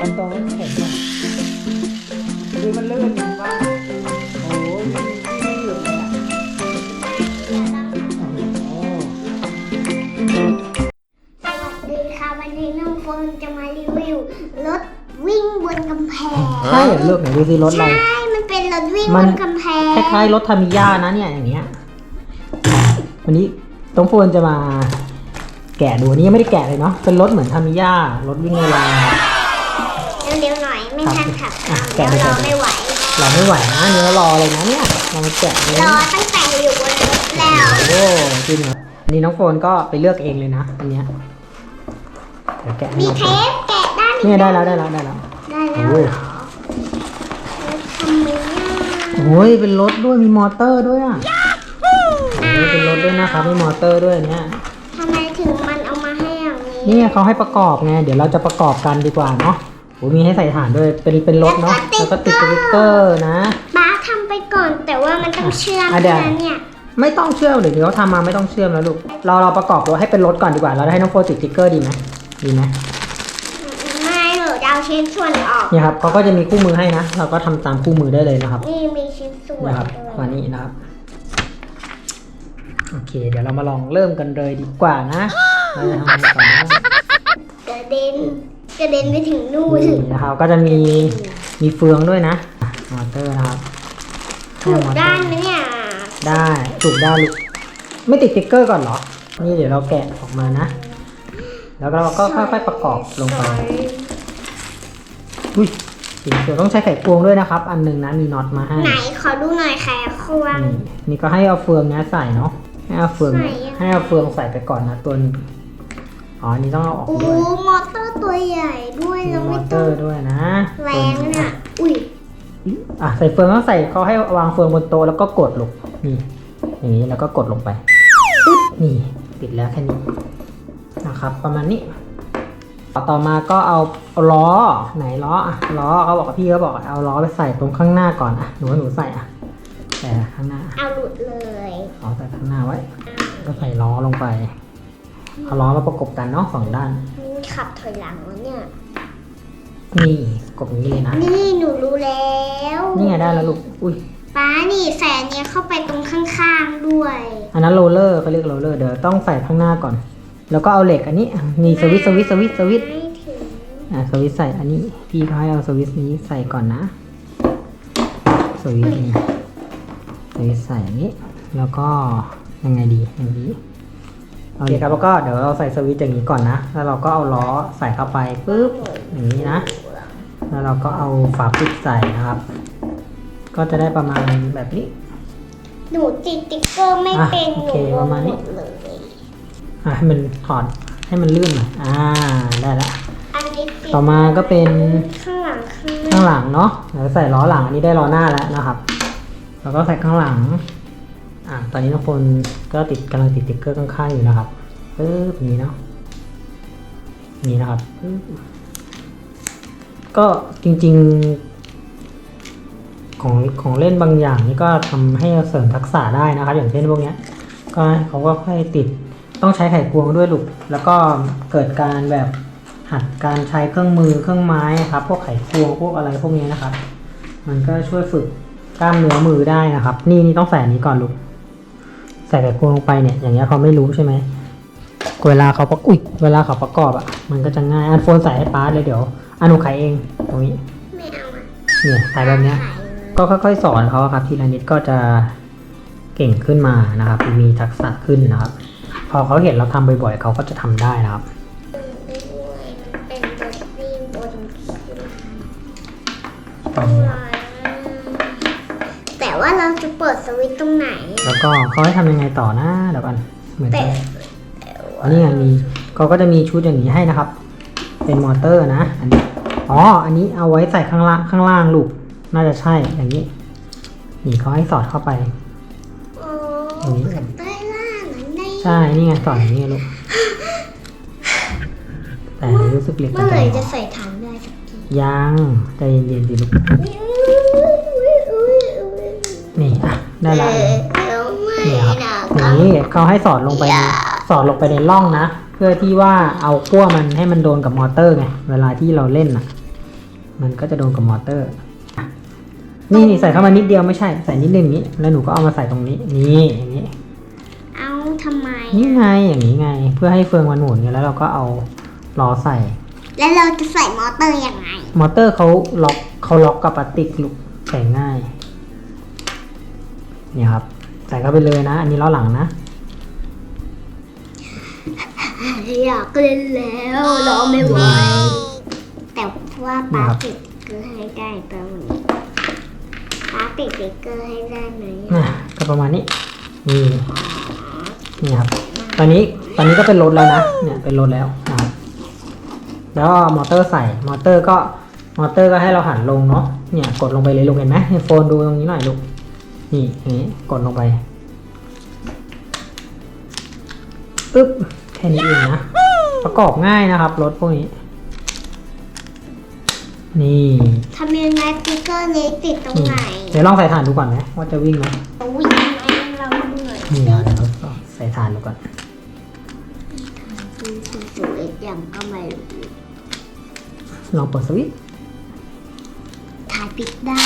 มันตรงนั้นแข็งอะคือมันลื่นอยู่ว่าโอ้โหวิ่งวิ่งไม่หยุดเลยอะโอ้สวัสดีค่ะวันนี้น้องโฟนจะมารีวิวรถวิ่งบนกำแพง ใช่เหรอลูกไหนดูสิรถอะไร ใช่ มันเป็นรถวิ่งมับนนกำแพง คล้ายๆรถทามิยานะเนี่ยอย่างเงี้ย วันนี้ต้องโฟนจะมา แกะดูอันนี้ยังไม่ได้แกะเลยเนาะเป็นรถเหมือนทามิยารถวิ่งเวลา เร็วๆหน่อยไม่ทันขับอะเดี๋ยวแกะเลยรอแกะเลยไม่ไหว เราไม่ไหวนะเนื้อรอเลยนะเนี่ยเรามาแกะเลยรอตั้งแต่อยู่บนรถแล้วโอ้จริงเหรออันนี้น้องโฟนก็ไปเลือกเองเลยนะอันเนี้ยเดี๋ยวแกะให้มีน้องเทปแกะด้านเนี่ยได้แล้วได้แล้วได้แล้ว ได้แล้วโอ้เหรอรถทำไมอะ โอ้ยเป็นรถด้วยมีมอเตอร์ด้วยอะโอ้ยเป็นรถด้วยนะครับมีมอเตอร์ด้วยเนี่ยทำไมถึงมันเอามาให้อย่างนี้ นี่ไงเขาให้ประกอบไงเดี๋ยวเราจะประกอบกันดีกว่าเนาะ โอ้มีให้ใส่ฐานด้วย เป็นเป็นรถเนาะ แล้วก็ติดสติ๊กเกอร์นะ บ้าทำไปก่อนแต่ว่ามันต้องเชื่อมอะเดี๋ยว นะเนี่ย ไม่ต้องเชื่อมเดี๋ยวเขาทำมาไม่ต้องเชื่อมแล้วลูก เราเราประกอบตัวให้เป็นรถก่อนดีกว่า เราให้น้องโฟนติดสติ๊กเกอร์ดีไหมดีไหมไม่เหรอจะเอาชิ้นส่วนออก เนี่ยครับเขาก็จะมีคู่มือให้นะ เราก็ทำตามคู่มือได้เลยนะครับ นี่มีชิ้นส่วนนะครับด้วยมานี่นะครับ โอเค เดี๋ยวเรามาลองเริ่มกันเลยดีกว่านะเราจะทำอะไรก่อนนะกระเด็น กระเด็นไปถึงนู่นนี่นะครับ ก็จะมีมีเฟืองด้วยนะมอเตอร์นะครับถูกด้านไหมเนี่ยได้ถูกได้านลูกไม่ติดสติ๊กเกอร์ก่อนเหรอ นี่เดี๋ยวเราแกะออกมานะ แล้วเราก็ค่อยๆประกอบลงไปอุ้ยสีเขียวต้องใช้ไขควงด้วยนะครับ อันหนึ่งนะมีน็อตมาให้ไหนขอดูหน่อยค่ะควงนี่นี่ก็ให้เอาเฟืองเนี้ยใส่เนาะให้เอาเฟืองใส่ยังไงให้เอาเฟืองใส่ไปก่อนนะตัวนึง อ๋ออันนี้ต้องเอาออกโอ้ด้วยมอเตอร์ตัวใหญ่ด้วยมีเรามไม่อเตต้อองร์ด้วยนะแรงนะเนี่ยอุ้ยอะใส่เฟืองต้องใส่เขาให้วางเฟืองบนโต๊ะแล้วก็กดลงนี่อย่างนี้แล้วก็กดลงไปปึ๊บนี่ปิดแล้วแค่นี้นะครับ ประมาณนี้ต่อมาก็เอาเอาล้อไหนล้ออะล้อเขาบอกว่าพี่เขาบอกเอาล้อไปใส่ตรงข้างหน้าก่อนอะหนูว่าหนูใส่อะแต่ข้างหน้า เอาหลุดเลย เอาใส่ข้างหน้าไว้ ก็ใส่ล้อลงไป เอาล้อมาประกบกันเนาะสองด้านนี่ขับถอยหลังแล้วเนี่ย นี่กบอย่างนี้เลยนะ นี่หนูรู้แล้วนี่ไงได้แล้วลูก อุ้ย ป้านี่แสนเนี้ยเข้าไปตรงข้างๆด้วยอันนั้นโรลเลอร์เขาเรียกโรลเลอร์เดี๋ยวต้องใส่ข้างหน้าก่อน แล้วก็เอาเหล็กอันนี้มีสวิตช์สวิตช์สวิตช์สวิตช์ไม่ถึงอะสวิตช์ใส่อันนี้พี่เขาให้เอาสวิตช์นี้ใส่ก่อนนะ สวิตช์นี่สวิตช์ใส่อันนี้ แล้วก็ยังไงดีอย่างนี้ โอเคครับแล้วก็เดี๋ยวเราใส่สวิตช์อย่างนี้ก่อนนะ แล้วเราก็เอาล้อใส่เข้าไปปุ๊บอย่างนี้นะ แล้วเราก็เอาฝาปิดใส่นะครับ ก็จะได้ประมาณแบบนี้หนูติดติ๊กเกอร์ไม่อะเป็นโอหนูเคประมาณนี้หดเลยอะให้มันถอดให้มันลื่นหน่อยอ่าได้ละอันนี้ติดต่อมาก็เป็นข้างหลังข้างหข้างน้าหลังเนาะเดี๋ยวใส่ล้อหลังอันนี้ได้ล้อหน้าแล้วนะครับ แล้วก็ใส่ข้างหลัง อ่าตอนนี้ทุกคนก็ติดกำลังติดติ๊กเกอร์ข้างๆอยู่นะครับปึ๊บนี้เนาะนี่นะครับ ก็จริงๆ ของของเล่นบางอย่างนี่ก็ทำให้เสริมทักษะได้นะครับ อย่างเช่นพวกเนี้ย ก็เขาก็ค่อยติดต้องใช้ไขควงด้วยลูกแล้วก็เกิดการแบบหัดการใช้เครื่องมือเครื่องไม้ครับ พวกไขควงพวกอะไรพวกนี้นะครับ มันก็ช่วยฝึกกล้ามเนื้อมือได้นะครับ นี่นี่ต้องใส่นี้ก่อนลูก ใส่ไขควงลงไปเนี่ยอย่างเงี้ยเขาไม่รู้ใช่ไหมเวลาเขาประอุ้ยเวลาเขาประกอบอะ มันก็จะง่ายอันโฟนใส่ให้ป้าเลยเดี๋ยวอันหนูไขเองตรงนี้ไม่เอาอะเนี่ยใส่แบบเนี้ยขายเลยก็ค่อยๆสอนเขาอะครับทีละนิดก็จะเก่งขึ้นมานะครับ มีทักษะขึ้นนะครับ พอเขาเห็นเราทำบ่อยๆเขาก็จะทำได้นะครับด้วยมันเป็นรถวิ่งบนแต่ว่าเราจะเปิดสวิตช์ตรงไหน แล้วก็เขาให้ทำยังไงต่อนะเดี๋ยวกันเหมือนแต่กันอันนี้ไงมีเขาก็จะมีชุดอย่างนี้ให้นะครับ เป็นมอเตอร์นะอันนี้อ๋ออันนี้เอาไว้ใส่ข้างล่างข้างล่างลูกน่าจะใช่อย่างนี้นี่เขาให้สอดเข้าไป โอ้อย่างนี้ขับใต้ล่างเหมือนในใช่นี่ไงสอดอย่างนี้ลูกแต่รู้สึกเหล็กเมื่อไหร่จะจะใส่ถังได้สักทียังใจเย็นๆสิลูกนี่อะได้ละ นี้เขาให้สอดลงไปในสอดลงไปในร่องนะ เพื่อที่ว่าเอาขั้วมันให้มันโดนกับมอเตอร์ไงเวลาที่เราเล่นน่ะมันก็จะโดนกับมอเตอร์อะนี่ใส่เข้ามานิดเดียวไม่ใช่ ใส่นิดนึงอย่างนี้ แล้วหนูก็เอามาใส่ตรงนี้ นี่อย่างนี้ เอาทำไม นี่ไงอย่างนี้ไง เพื่อให้เฟืองมันหมุนไงแล้วเราก็เอาล้อใส่ แล้วเราจะใส่มอเตอร์ยังไง มอเตอร์เขาล็อกเขาล็อกกับพลาสติกลูกใส่ง่ายเนี่ยครับ ใส่เข้าไปเลยนะ อันนี้ล้อหลังนะ อยากเล่นแล้วรอไม่ไหวแต่ว่าป้าติดสติ๊กเกอร์ให้ได้ตอนนี้ป้าติดสติ๊กเกอร์ให้ได้ไหมอะก็ประมาณนี้นี่นี่ครับ ตอนนี้ตอนนี้ก็เป็นรถแล้วนะ เนี่ยเป็นรถแล้วนะครับแล้วก็มอเตอร์ใส่ มอเตอร์ก็ มอเตอร์ก็ให้เราหันลงเนาะ เนี่ยกดลงไปเลยลูกเห็นไหมเนี่ยโฟนดูตรงนี้หน่อยลูก นี่อย่างนี้กดลงไปปึ๊บแค่นี้เองนะ ประกอบง่ายนะครับรถพวกนี้ นี่ทำยังไงสติ๊กเกอร์นี้ติดตรงนี่ไหนเดี๋ยวลองใส่ถ่านดูก่อนไหมว่าจะวิ่งไหมวิ่งไหมเราเหนื่อยนี่เดี๋ยวเราใส่ถ่านดูก่อนคือสุดๆเอ็ดยังก็ไม่รู้ลองเปิดสวิตช์ถ่ายปิดได้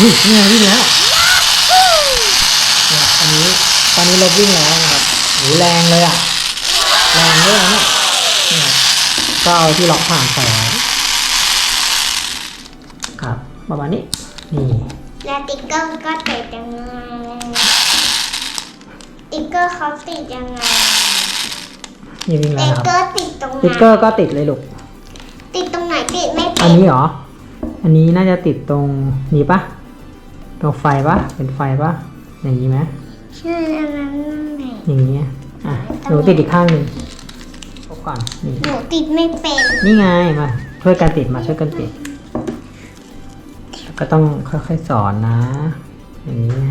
วิ่งนี่ไงวิ่งแล้วเนี่ยตอนนี้ ตอนนี้รถวิ่งแล้วนะครับโหแรงเลยอะ แรงด้วยนะเนี่ยนี่ครับก็เอาที่ล็อกผ่านใส่ไว้ครับ ประมาณนี้ นี่แล้วสติ๊กเกอร์ก็ติดยังไงสติ๊กเกอร์เขาติดยังไงนี่วิ่งสแล้วติ๊กนะครับ เกอร์ติดตรงสไหนติ๊กเกอร์ก็ติดเลยลูก ติดตรงไหนติดไม่อัตินดนี้เหรอ อันนี้น่าจะติดตรงนี้ปะตรงไฟปะเป็นไฟปะอย่างนี้ไหม ใช่อันนั้นไหนอย่างนี้อะหนูติดอีกข้างหนึ่งพบก่อนนี่หนูติดไม่เป็นนี่ไงมาช่วยกันติดมาช่วยกันติดก็ต้องค่อยๆสอนนะ อย่างนี้ไง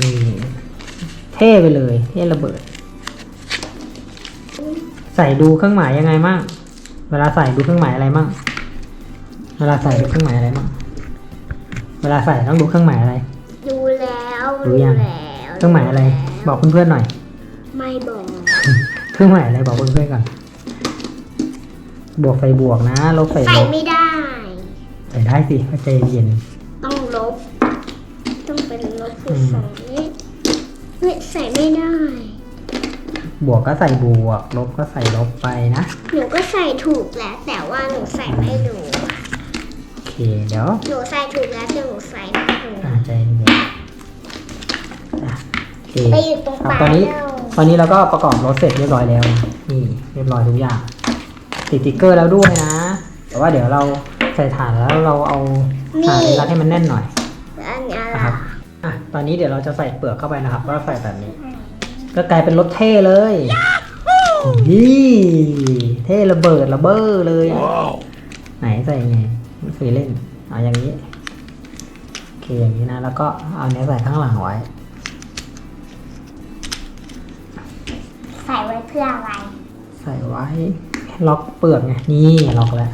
นี่เท่ไปเลยเท่ระเบิด ใส่ดูเครื่องหมายยังไงมั่ง เวลาใส่ดูเครื่องหมายอะไรมั่ง เวลาใส่ดูเครื่องหมายอะไรมั่ง เวลาใส่ต้องดูเครื่องหมายอะไร ดูแล้วรู้ยัง แล้วเครื่องหมายอะไร บอกเพื่อนๆหน่อย ไม่บอก เครื่องหมายอะไรบอกเพื่อนๆก่อน บวกไฟบวกนะ ลบไฟใส่ลบ ไม่ได้ ใส่ได้สิเข้าใจเย็น ต้องลบ ต้องเป็นลบอืคือมสองนี้เฮ้ยใส่ไม่ได้ บวกก็ใส่บวก ลบก็ใส่ลบไปนะ หนูก็ใส่ถูกแล้ว แต่ว่าหนูใส่ไม่ถูกโอเค เดี๋ยวหนูใส่ถูกแล้วแต่หนูใส่ไม่ถูกอ่าใจเย็นอะโอเคไปอยู่ตรงครับปลายตอนนี้ แล้วตอนนี้เราก็ประกอบรถเสร็จเรียบร้อยแล้วนะนี่เรียบร้อยทุกอย่าง ติดติ๊กเกอร์แล้วด้วยนะ แต่ว่าเดี๋ยวเราใส่ฐานแล้วเราเอาฐานรัดให้มันแน่นหน่อยอันนี้อะไรนะครับอะตอนนี้เดี๋ยวเราจะใส่เปลือกเข้าไปนะครับ ก็ใส่แบบนี้ ก็กลายเป็นรถเท่เลยนี่เท่ระเบิดระเบ้อเลยอะไหนใส่ไงไม่เคยเล่นเอาอย่างนี้โอเคอย่างนี้นะ แล้วก็เอาเนี้ยใส่ข้างหลังไว้ ใส่ไว้เพื่ออะไร ใส่ไว้ ล็อกเปลือกไงนี่ล็อกแล้ว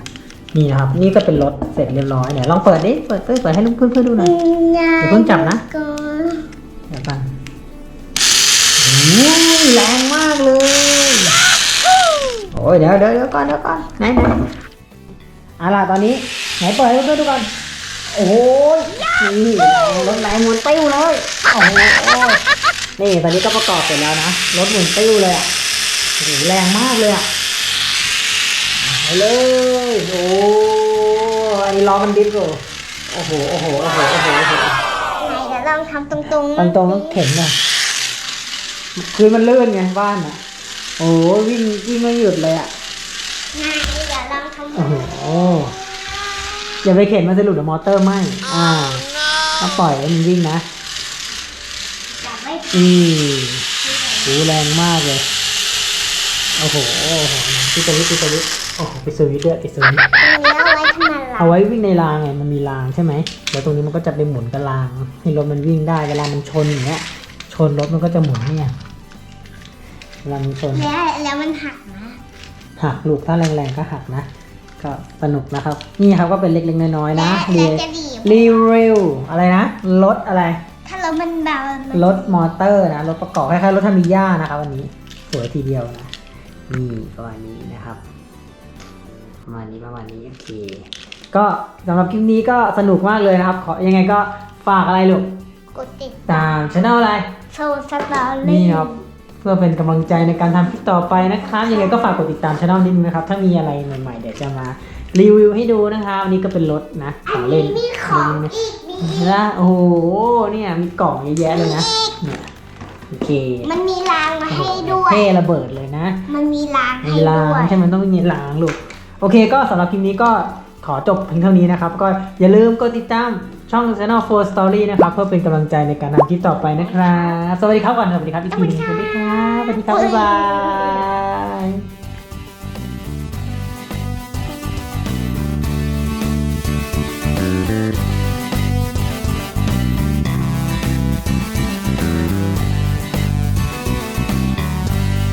นี่นะครับ นี่ก็เป็นรถเสร็จเรียบร้อยเนี่ยลองเปิดดิเปิดเปิดเปิดให้ลูกเพื่อนๆดูหน่อยอย่าเพิ่งจับนะ แรงมากเลย โอ้ยเดี๋ยวเดี๋ยวเดี๋ยวก่อนเดี๋ยวก่อนไหนไหนเอาล่ะตอนนี้ไหนเปิดให้เพื่อนๆดูก่อนโอ้ยนี่แรงรถแรงหมุนติ้วเลยโอ้โหนี่ตอนนี้ก็ประกอบเสร็จแล้วนะรถหมุนติ้วเลยอะโอ้โหแรงมากเลยอะไปเลยโอ้อันนี้ล้อมันดิฟอยู่โอ้โหโอ้โหโอ้โหโอ้โหโอ้โหไหนเดี๋ยวลองทำตรงๆตรงตรงๆเข็นเลย คือมันลื่นไงบ้านอะ โอ้โหวิ่งวิ่งไม่หยุดเลยอะไหนเดี๋ยวลองทำโอ้โหอย่าไปเข็นมันจะหลุดเดี๋ยวมอเตอร์ไหมอ่าต้องปล่อยให้มันวิ่งนะจับไว้อือโหแรงมากเลย โอ้โหโอ้โหปิดสวิตช์ปิดสวิตช์โอ้โหปิดสวิตช์ด้วยปิดสวิตช์ตรงนี้เอาไว้ทำไมล่ะเอาไว้วิ่งในรางไงมันมีรางใช่ไหมแล้วตรงนี้มันก็จะไปหมุนกับรางให้รถมันวิ่งได้เวลามันชนอย่างเงี้ยช นรถมันก็จะหมุนเนี่ยเวลามันชนแล้วแล้วมันหักนะหักลูกถ้าแรงๆก็หักนะ ก็สนุกนะครับ นี่ครับก็เป็นเล็กๆน้อยๆนะและรีและจะดีบรีวิวอะไรนะรถอะไร ถ้ารถมันเบามันรถมอเตอร์นะรถประกอบคล้ายๆรถทามิย่านะครับวันนี้สวยทีเดียวนะนี่ประมาณนี้นะครับประมาณนี้ประมาณนี้โอเค ก็สำหรับคลิปนี้ก็สนุกมากเลยนะครับ ขอยังไงก็ฝากอะไรลูกกดติดตามช anel อะไร โชว์สตอนี่รี่ครับ เพื่อเป็นกำลังใจในการทำคลิปต่อไปนะครับยังไงก็ฝากกดติดตามช่องนิดนึงนะครับ ถ้ามีอะไรใหม่ๆ เดี๋ยวจะมารีวิวให้ดูนะครับวันนี้ก็เป็นรถนะขอันองเล่นนี้มีของอีกมีอีกนะโอ้โหเนี่ยมีกล่องเยอะแยะเลยนะเนี่ยโอเคมันมีรางมาให้ด้วย เท่ระเบิดเลยนะ มันมีรางให้มีรางด้วยใช่ไหมต้องมีรางลูก โอเคก็สำหรับคลิปนี้ก็ขอจบเพียงเท่านี้นะครับ ก็อย่าลืมกดติดตาม ช่อง Channel 4 Story นะครับ เพื่อเป็นกำลังใจในการทำคลิปต่อไปนะครับ สวัสดีครับก่อนสวัสดีครับอีกทีสวัสดีครับสวัสดีครับบ๊ายบาย